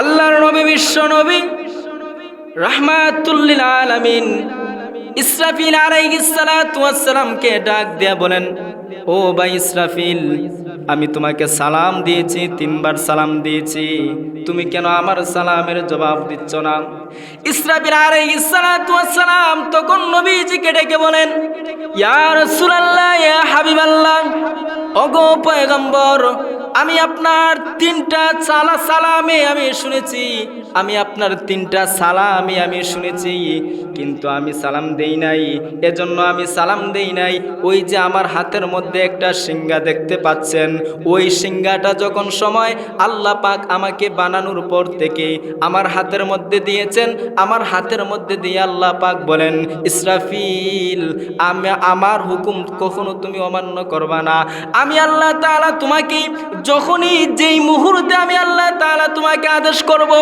আল্লাহর নবী, বিশ্ব নবী রাহমাতুল্লিল আলামিন ইসরাফিল সালামকে ডাক দিয়া বলেন, ও ভাই ইসরাফিল, আমি তোমাকে সালাম দিয়েছি, তিনবার সালাম দিয়েছি। তুমি কেন আমার সালামের জবাব দিচ্ছ না? ইসরাফিল সালাম তখন নবীজিকে ডেকে বলেন, ইয়া রাসূলুল্লাহ, ইয়া হাবিবাল্লাহ, ওগো পয়গম্বর আমি আপনার তিনটা সালা সালামে আমি শুনেছি, আমি আপনার তিনটা সালামে আমি শুনেছি, কিন্তু আমি সালাম দেই নাই, এজন্য আমি সালাম দেই নাই। ওই যে আমার হাতের মধ্যে একটা সিঙ্গা দেখতে পাচ্ছেন, ওই সিঙ্গাটা যখন সময় আল্লাহ পাক আমাকে বানানোর পর থেকে আমার হাতের মধ্যে দিয়েছেন, আমার হাতের মধ্যে দিয়ে আল্লাহ পাক বলেন, ইসরাফিল, আমি, আমার হুকুম কখনো তুমি অমান্য করবা না। আমি আল্লাহ তাআলা তোমাকে যখনই যেই মুহূর্তে আমি আল্লাহ তালা তোমাকে আদেশ করব,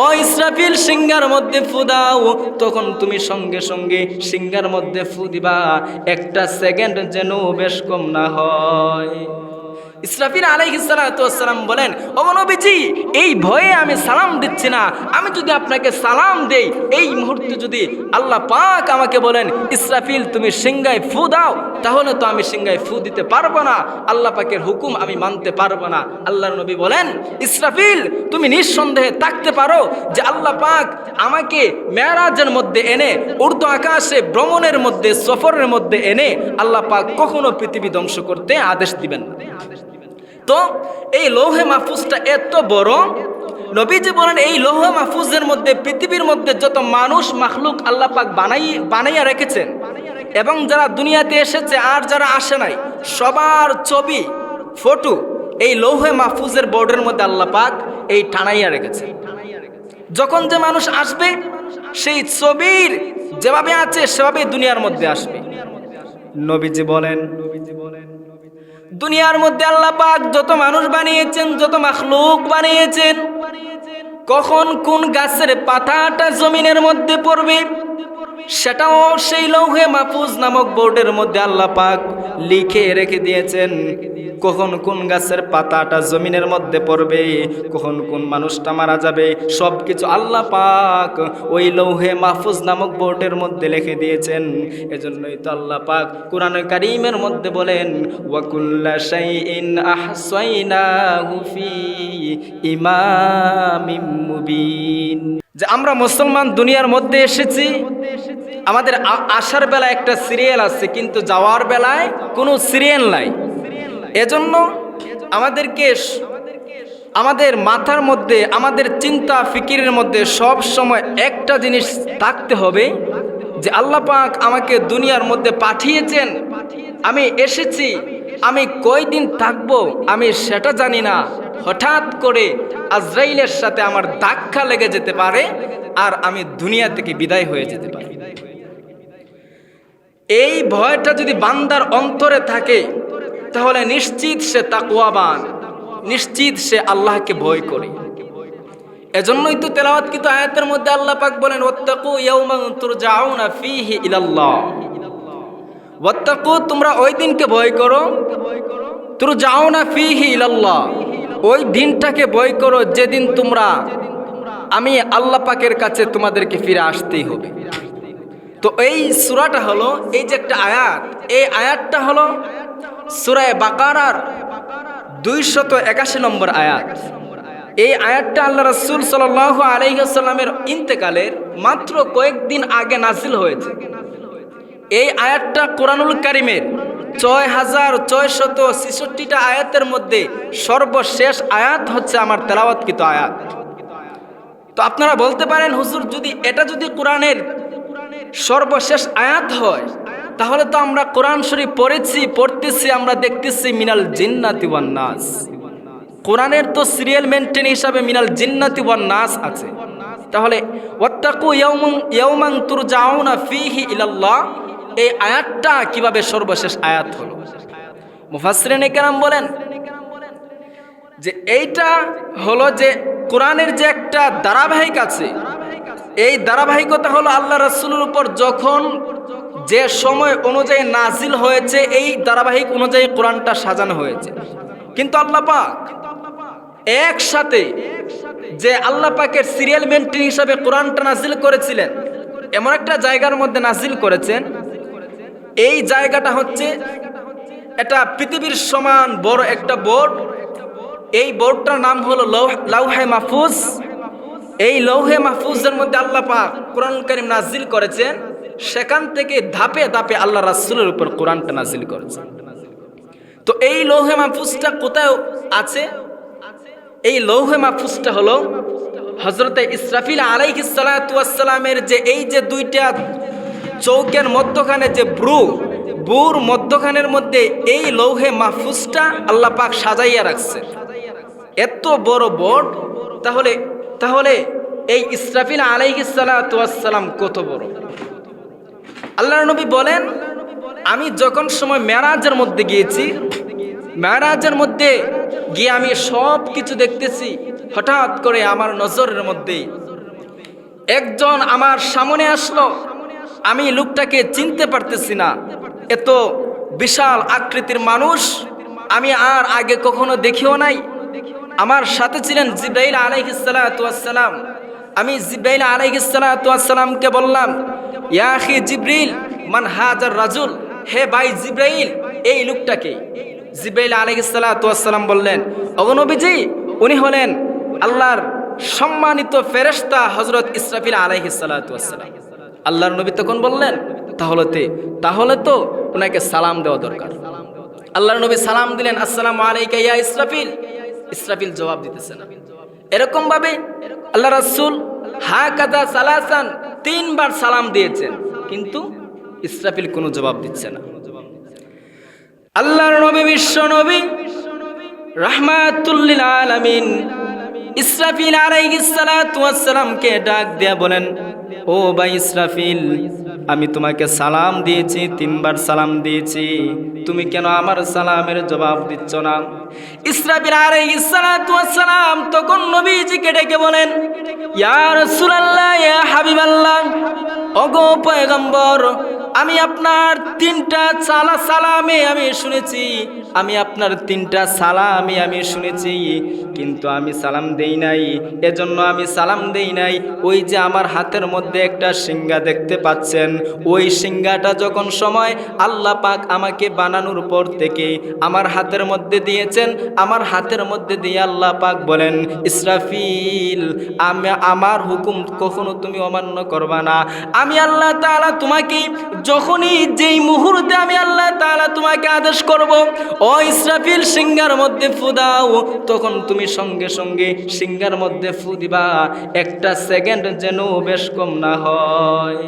ও ইসরাফিল সিঙ্গার মধ্যে ফু দাও। তখন তুমি সঙ্গে সঙ্গে সিঙ্গার মধ্যে ফু দিবা। একটা সেকেন্ড যেন বেশ কম না হয়। ইসরাফিল আলাইহিসসালাম বলেন ও এই ভয়ে আমি সালাম দিচ্ছি না। আমি যদি আপনাকে সালাম দেই, এই মুহূর্তে যদি আল্লাহ পাক আমাকে বলেন, ইসরাফিল, তুমি সিংগায় ফু দাও, তাহলে তো আমি সিংগায় ফু দিতে পারব না। আল্লাহ পাকের হুকুম আমি মানতে পারব না। আল্লাহর নবী বলেন, ইসরাফিল, তুমি নিঃসন্দেহে থাকতে পারো যে আল্লাহ পাক আমাকে মেয়ারাজের মধ্যে এনে, উর্দু আকাশে ভ্রমণের মধ্যে, সফরের মধ্যে এনে, আল্লাহ পাক কখনো পৃথিবী ধ্বংস করতে আদেশ দিবেন না। তো এই লৌহে মাহফুজটা এত বড়। নবীজি বলেন, এই লৌহ মাহফুজের মধ্যে, পৃথিবীর মধ্যে যত মানুষ, মাখলুক আল্লাহ পাক বানাই, বানাইয়া রেখেছেন, এবং যারা দুনিয়াতে এসেছে আর যারা আসে নাই, সবার ছবি, ফটো এই লৌহে মাহফুজের বোর্ডের মধ্যে আল্লাহ পাক এই টানাইয়া রেখেছে যখন যে মানুষ আসবে, সেই ছবির যেভাবে আছে সেভাবে দুনিয়ার মধ্যে আসবে। নবীজি বলেন নবীজি বলেন দুনিয়ার মধ্যে আল্লাহ পাক যত মানুষ বানিয়েছেন, যত মাখলুক বানিয়েছেন, কখন কোন গাছের পাতাটা জমিনের মধ্যে পড়বে? সেটাও সেই লৌহে মাহফুজ নামক বোর্ডের মধ্যে আল্লাহ পাক লিখে রেখে দিয়েছেন, কখন কোন গাছের পাতাটা জমিনের মধ্যে পড়বে, কখন কোন মানুষটা মারা যাবে সব কিছু আল্লাহ পাক ওই লৌহে মাহফুজ নামক বোর্ডের মধ্যে লিখে দিয়েছেন। এজন্যই তো আল্লাহ পাক কোরআন কারিমের মধ্যে বলেন ওয়াকুল্লা শাইইন আহসাইনাহু ফি ইমামিম মুবিন। যে আমরা মুসলমান দুনিয়ার মধ্যে এসেছি আমাদের আসার বেলায় একটা সিরিয়াল আছে, কিন্তু যাওয়ার বেলায় কোনো সিরিয়াল নাই। এজন্য আমাদেরকে আমাদের মাথার মধ্যে, আমাদের চিন্তা ফিকিরের মধ্যে সব সময় একটা জিনিস থাকতে হবে, যে আল্লাহ পাক আমাকে দুনিয়ার মধ্যে পাঠিয়েছেন। আমি এসেছি আমি কয়দিন থাকব আমি সেটা জানি না। হঠাৎ করে আজরাইলের সাথে আমার ধাক্কা লেগে যেতে পারে আর আমি দুনিয়া থেকে বিদায় হয়ে যেতে পারি। এই ভয়টা যদি বান্দার অন্তরে থাকে, তাহলে নিশ্চিত সে তাকুয়াবান নিশ্চিত সে আল্লাহকে ভয় করে। এজন্যই তো তেলাওয়াত কিন্তু আয়াতের মধ্যে আল্লাহ পাক বলেন, ওয়াত্তাকু ইয়াউমান তুরজাউনা ফীহি ইলাল্লাহ। ওয়াত্তাকু, তোমরা ওই দিনকে ভয় করো। তুরু যাও না ফীহি ইলাল্লাহ। ওই দিনটাকে ভয় করো যেদিন তোমরা, আমি আল্লাহ পাকের কাছে তোমাদেরকে ফিরে আসতেই হবে। তো এই সুরাটা হলো, এই যে একটা আয়াত, এই আয়াতটা হলো সূরায়ে বাকারার দুইশত একাশি নম্বর আয়াত। এই আয়াতটা আল্লাহ রসুল সাল আলহিহাস্লামের ইন্তেকালের মাত্র কয়েকদিন আগে নাসিল হয়েছে। এই আয়াতটা কোরআনুল কারিমের ছয় হাজার ছয় শত ছেষট্টিটা আয়াতের মধ্যে সর্বশেষ আয়াত হচ্ছে আমার তেলাওয়াতকৃত আয়াত। তো আপনারা বলতে পারেন, হুজুর, যদি এটা যদি কোরআনের সর্বশেষ আয়াত হয়, তাহলে তো আমরা কোরআন শরীফ পড়েছি, পড়তেছি, আমরা দেখতেছি মিনাল জিন্নাতি ওয়ান নাস। কোরআনের তো সিরিয়াল মেনটেন হিসাবে মিনাল জিন্নাতি ওয়ান নাস আছে। তাহলে, ওয়াত্তাকু ইয়াউমান ইয়াউমান তুরজাউনা ফীহি ইলাল্লাহ এই আয়াতটা কীভাবে সর্বশেষ আয়াত হলো? মুফাসসিরিন কেরাম বলেন যে এইটা হলো যে কোরআনের যে একটা ধারাবাহিক আছে, এই ধারাবাহিকতা হলো আল্লাহ রাসূলের উপর যখন যে সময় অনুযায়ী নাজিল হয়েছে, এই ধারাবাহিক অনুযায়ী কোরআনটা সাজানো হয়েছে। কিন্তু আল্লাহ পাক একসাথে যে আল্লাহ পাকের সিরিয়াল মেন্টেন হিসাবে কোরআনটা নাজিল করেছিলেন, এমন একটা জায়গার মধ্যে নাজিল করেছেন এই জায়গাটা হচ্ছে এটা পৃথিবীর সমান বড় একটা বোর্ড। এই বোর্ডটার নাম হলো লৌহ- মাহফুজ। এই লৌহে মাহফুজের মধ্যে আল্লাহ পাক কোরআন করিম নাজিল করেছেন। সেখান থেকে ধাপে ধাপে আল্লাহ রাসুলের উপর কোরআনটা নাজিল করেছেন। তো এই লৌহে মাহফুজটা কোথায় আছে? এই লৌহে মাহফুজটা হলো হজরতে ইসরাফিল আলাইহিস সালামের যে এই যে দুইটা চৌকের মধ্যখানে যে ব্রু বুর মধ্যখানের মধ্যে এই লৌহে মাহফুজটা আল্লাহ পাক সাজাইয়া রাখছে এত বড় বোর্ড তাহলে তাহলে এই ইসরাফিল আলাইহিস সালাতু ওয়াস সালাম কত বড়? আল্লাহর নবী বলেন, আমি যখন সময় মেরাজের মধ্যে গিয়েছি, মেরাজের মধ্যে গিয়ে আমি সব কিছু দেখতেছি, হঠাৎ করে আমার নজরের মধ্যে একজন আমার সামনে আসলো আমি লোকটাকে চিনতে পারতেছি না। এত বিশাল আকৃতির মানুষ আমি আর আগে কখনো দেখিও নাই। আমার সাথে ছিলেন জিব্রাইল আলাইহিসসালাম আমি জিব্রাইল আলাইহিসসালামকে বললাম ইয়াহি জিব্রিল মান হাজার রাজুল? হে ভাই জিব্রাইল, এই লোকটাকে? জিব্রাইল আলাইহিসসালাম বললেন অগনবীজি উনি হলেন আল্লাহর সম্মানিত ফেরেশতা হজরত ইসরাফিল আলাইহিসসালাম আল্লাহর নবী তখন বললেন, তাহলে তে, তাহলে তো ওনাকে সালাম দেওয়া দরকার। আল্লাহর নবী সালাম দিলেন, আসসালামু আলাইকা ইয়া ইসরাফিল। ইসরাফিল জবাব দিতেছে না এরকম ভাবে আল্লাহ রাসূল হা কাদা সালাসান তিনবার সালাম দিয়েছেন, কিন্তু ইসরাফিল কোনো জবাব দিচ্ছে না। আল্লাহর নবী, বিশ্ব নবী রাহমাতুল্লিল আলামিন ইসরাফিল আলাইহিস সালাতু ওয়াস সালামকে ডাক দিয়া বলেন, ও ভাই ইসরাফিল, আমি তোমাকে সালাম দিয়েছি, তিনবার সালাম দিয়েছি। তুমি কেন আমার সালামের জবাব দিচ্ছ না? ইসরাফিল আলাইহিস সালাতু ওয়াস সালাম তখন নবীজিকে ডেকে বলেন, ইয়া রাসূলুল্লাহ, ইয়া হাবিবাল্লাহ, ওগো পয়গম্বর আমি আপনার তিনটা সালা সালামে আমি শুনেছি। আমি আপনার তিনটা সালামে আমি শুনেছি। কিন্তু আমি সালাম দেই নাই। এজন্য আমি সালাম দেই নাই। ওই যে আমার হাতের মধ্যে একটা সিঙ্গা দেখতে পাচ্ছেন। ওই সিঙ্গাটা যখন সময় আল্লাহ পাক আমাকে বানানোর পর থেকে আমার হাতের মধ্যে দিয়েছেন, আমার হাতের মধ্যে দিয়ে আল্লাহ পাক বলেন, ইসরাফিল, আমি, আমার হুকুম কখনো তুমি অমান্য করবা না। আমি আল্লাহ তাআলা তোমাকে যখনই যেই মুহূর্তে আমি আল্লাহ তাআলা তোমাকে আদেশ করব, ও ইসরাফিল সিঙ্গার মধ্যে ফু দাও। তখন তুমি সঙ্গে সঙ্গে সিঙ্গার মধ্যে ফু দিবা। একটা সেকেন্ড যেন বেশ কম না হয়।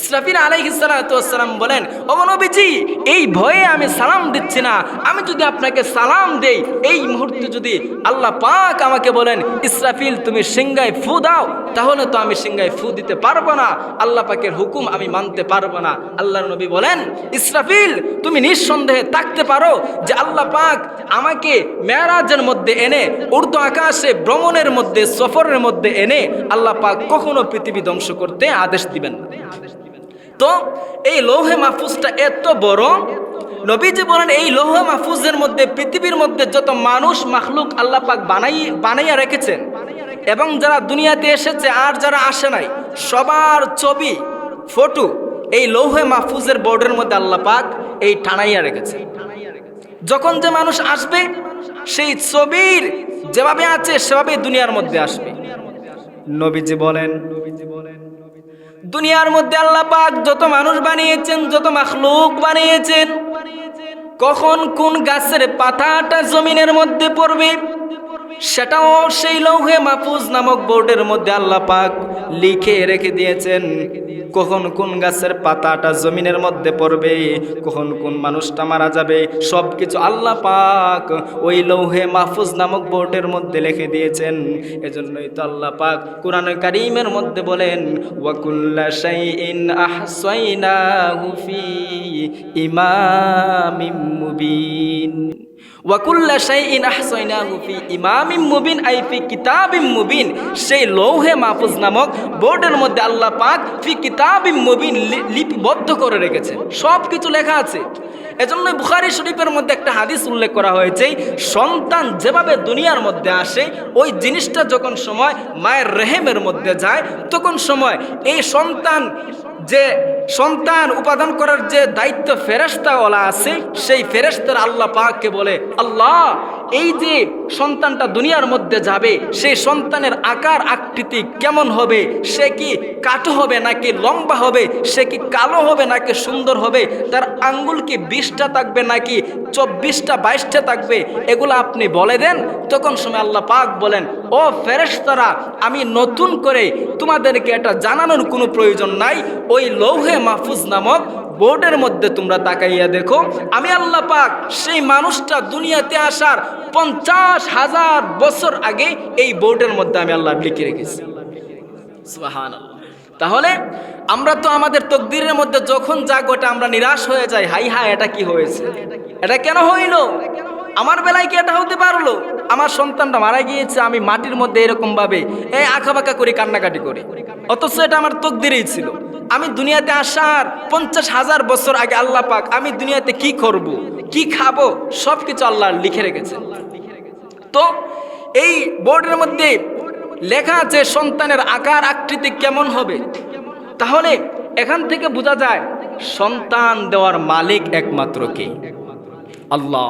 ইসরাফিল আলাইহিসসালাম বলেন, ও নবীজি, এই ভয়ে আমি সালাম দিচ্ছি না। আমি যদি আপনাকে সালাম দেই, এই মুহূর্তে যদি আল্লাহ পাক আমাকে বলেন, ইসরাফিল, তুমি সিংগায় ফু দাও তাহলে তো আমি সিংগায় ফু দিতে পারব না। আল্লাহ পাকের হুকুম আমি মানতে পারব না। আল্লাহর নবী বলেন, ইসরাফিল, তুমি নিঃসন্দেহে থাকতে পারো যে আল্লাহ পাক আমাকে মেরাজের মধ্যে এনে উর্দু আকাশে ভ্রমণের মধ্যে, সফরের মধ্যে এনে আল্লাহ পাক কখনো পৃথিবী ধ্বংস করতে আদেশ দিবেন না। তো এই লৌহে মাহফুজটা এত বড়, নবীজি বলেন, এই লৌহ মাহফুজের মধ্যে, পৃথিবীর মধ্যে যত মানুষ, মাখলুক আল্লাহ পাক বানাই, বানাইয়া রেখেছেন এবং যারা দুনিয়াতে এসেছে আর যারা আসে নাই, সবার ছবি, ফটো এই লৌহে মাহফুজের বোর্ডের মধ্যে আল্লাহ পাক এই টানাইয়া রেখেছে। যখন যে মানুষ আসবে, সেই ছবির যেভাবে আছে সেভাবে দুনিয়ার মধ্যে আসবে। নবীজি বলেন, দুনিয়ার মধ্যে আল্লাহ পাক যত মানুষ বানিয়েছেন, যত মাখলুক বানিয়েছেন, কখন কোন গাছের পাতাটা জমিনের মধ্যে পড়বে সেটাও সেই লৌহে মাহফুজ নামক বোর্ডের মধ্যে আল্লাহ পাক লিখে রেখে দিয়েছেন। কখন কোন গাছের পাতাটা জমিনের মধ্যে পড়বে, কখন কোন মানুষটা মারা যাবে সব কিছু আল্লাহ পাক ওই লৌহে মাহফুজ নামক বোর্ডের মধ্যে লিখে দিয়েছেন। এজন্যই তো আল্লাহ পাক কোরআন কারিমের মধ্যে বলেন ওয়াকুল্লা শাইইন আহসাইনাহু ফি ইমামিম মুবিন। ওয়াকুল্লা মুবিন, আই ফি কিতাবিম মুবিন। সেই লৌহে মাহফুজ নামক বোর্ডের মধ্যে মুবিন লিপিবদ্ধ করে রেখেছেন। সব কিছু লেখা আছে। বুখারি শরীফের মধ্যে একটা হাদিস উল্লেখ করা হয়েছে, সন্তান যেভাবে দুনিয়ার মধ্যে আসে, ওই জিনিসটা যখন সময় মায়ের রেহেমের মধ্যে যায়, তখন সময় এই সন্তান যে সন্তান উপাদান করার যে দায়িত্ব ফেরেস্তাওয়ালা আছে সেই ফেরেস্তার আল্লাহ পাককে বলে আল্লাহ এই যে সন্তানটা দুনিয়ার মধ্যে যাবে সেই সন্তানের আকার, আকৃতি কেমন হবে? সে কি কাটো হবে নাকি লম্বা হবে? সে কি কালো হবে নাকি সুন্দর হবে? তার আঙ্গুল কি বিশটা থাকবে নাকি চব্বিশটা, বাইশটা থাকবে? এগুলো আপনি বলে দেন। তখন সময় আল্লাহ পাক বলেন, ও ফেরেশতারা, আমি নতুন করে তোমাদেরকে এটা জানানোর কোনো প্রয়োজন নাই। ওই লৌহে মাহফুজ নামক বোর্ডের মধ্যে তোমরা তাকাইয়া দেখো, আমি আল্লাহ পাক সেই মানুষটা দুনিয়াতে আসার পঞ্চাশ হাজার বছর আগে এই বোর্ডের মধ্যে আমি আল্লাহ লিখে রেখেছি। তাহলে আমরা তো আমাদের তকদিরের মধ্যে যখন যা গোটা আমরা নিরাশ হয়ে যাই, হাই হাই, এটা কি হয়েছে? এটা কেন হইল? আমার বেলায় কি এটা হতে পারল? আমার সন্তানটা মারা গিয়েছে, আমি মাটির মধ্যে এরকম ভাবে এই আঁকা বাঁকা করে, কান্নাকাটি করি। অথচ এটা আমার তকদিরেই ছিল। আমি দুনিয়াতে আসার পঞ্চাশ হাজার বছর আগে আল্লাহ পাক আমি দুনিয়াতে কি করব, কি খাব সব কিছু আল্লাহ লিখে রেখেছেন তো এই বোর্ডের মধ্যে লেখা আছে, সন্তানের আকার, আকৃতি কেমন হবে? তাহলে এখান থেকে বোঝা যায়, সন্তান দেওয়ার মালিক একমাত্র কে? আল্লাহ।